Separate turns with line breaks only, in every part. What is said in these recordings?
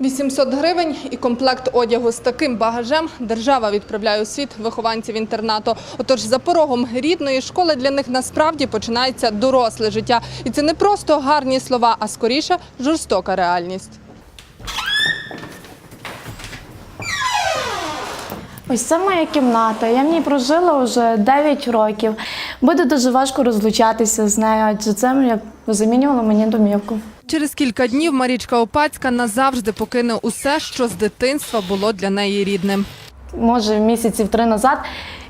800 гривень і комплект одягу з таким багажем держава відправляє у світ вихованців інтернату. Отож, за порогом рідної школи для них насправді починається доросле життя. І це не просто гарні слова, а скоріше жорстока реальність.
Ось це моя кімната. Я в ній прожила вже 9 років. Буде дуже важко розлучатися з нею, адже це як замінювало мені домівку.
Через кілька днів Марічка Опацька назавжди покине усе, що з дитинства було для неї рідним.
Може, місяців три назад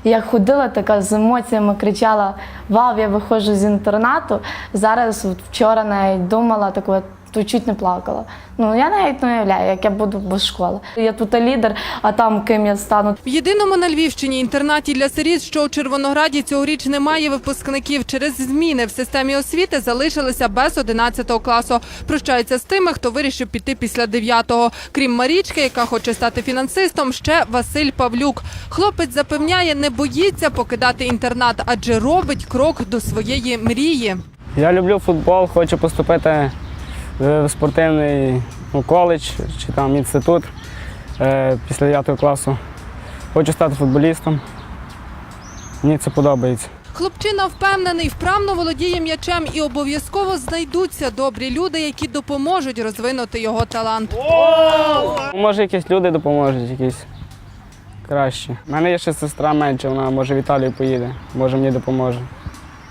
я ходила така з емоціями, кричала: Вау, я виходжу з інтернату. Зараз от вчора навіть думала, так от, то чуть не плакала. Ну я навіть не уявляю, як я буду без школи. Я тут лідер, а там ким я стану.
В єдиному на Львівщині інтернаті для сиріт, що у Червонограді цьогоріч немає випускників. Через зміни в системі освіти залишилися без 11 класу. Прощаються з тими, хто вирішив піти після 9-го. Крім Марічки, яка хоче стати фінансистом, ще Василь Павлюк. Хлопець запевняє, не боїться покидати інтернат, адже робить крок до своєї мрії.
Я люблю футбол, хочу поступити в спортивний ну, коледж чи там інститут е, після 9 класу. Хочу стати футболістом. Мені це подобається.
Хлопчина впевнений, вправно володіє м'ячем і обов'язково знайдуться добрі люди, які допоможуть розвинути його талант.
Може, якісь люди допоможуть, якісь кращі. У мене є ще сестра менша, вона може в Італію поїде, може мені допоможе.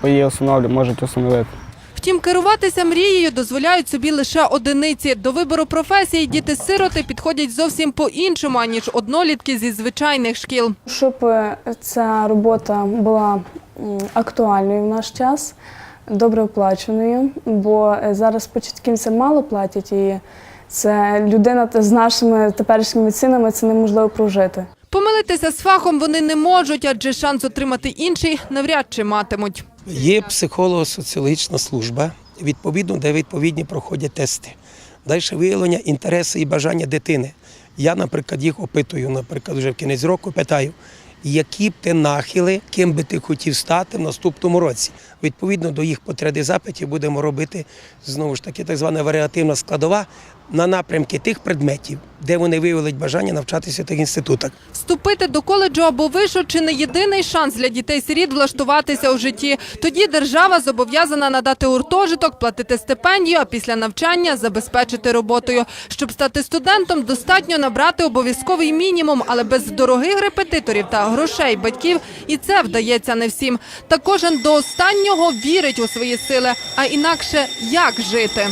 Бо її усиновлю, можуть усиновити.
Втім, керуватися мрією дозволяють собі лише одиниці. До вибору професії діти-сироти підходять зовсім по-іншому, аніж однолітки зі звичайних шкіл.
Щоб е, ця робота була актуальною в наш час, добре оплаченою, бо е, зараз початківцям мало платять, і це людина з нашими теперішніми цінами це неможливо прожити.
Помилитися з фахом вони не можуть, адже шанс отримати інший навряд чи матимуть.
Є психолого-соціологічна служба, відповідно, де відповідні проходять тести. Далі виявлення інтереси і бажання дитини. Я, наприклад, їх опитую, наприклад, вже в кінець року питаю, які б ти нахили, ким би ти хотів стати в наступному році. Відповідно до їх потреб і запитів будемо робити знову ж таки так звана варіативна складова на напрямки тих предметів, де вони виявили бажання навчатися в тих інститутах.
Вступити до коледжу або вишу чи не єдиний шанс для дітей-сиріт влаштуватися у житті. Тоді держава зобов'язана надати гуртожиток, платити стипендію, а після навчання забезпечити роботою. Щоб стати студентом, достатньо набрати обов'язковий мінімум, але без дорогих репетиторів та грошей батьків і це вдається не всім. Та кожен до останнього вірить у свої сили, а інакше як жити.